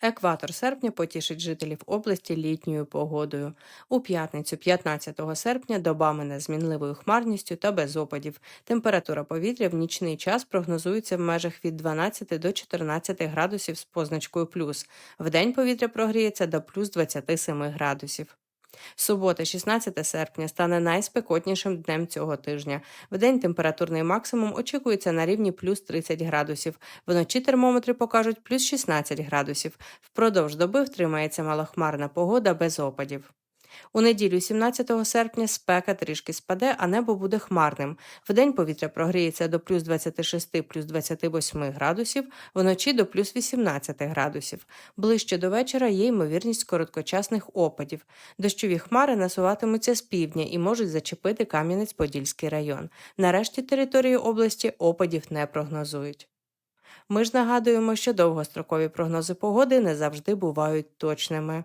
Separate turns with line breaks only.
Екватор серпня потішить жителів області літньою погодою. У п'ятницю, 15 серпня, добами змінливою хмарністю та без опадів. Температура повітря в нічний час прогнозується в межах від 12 до 14 градусів з позначкою плюс. В день повітря прогріється до плюс 27 градусів. Субота, 16 серпня, стане найспекотнішим днем цього тижня. Вдень температурний максимум очікується на рівні плюс 30 градусів. Вночі термометри покажуть плюс 16 градусів. Впродовж доби втримається малохмарна погода без опадів. У неділю, 17 серпня, спека трішки спаде, а небо буде хмарним. Вдень повітря прогріється до плюс 26 плюс 28 градусів, вночі до плюс 18 градусів. Ближче до вечора є ймовірність короткочасних опадів. Дощові хмари насуватимуться з півдня і можуть зачепити Кам'янець-Подільський район. Нарешті території області опадів не прогнозують. Ми ж нагадуємо, що довгострокові прогнози погоди не завжди бувають точними.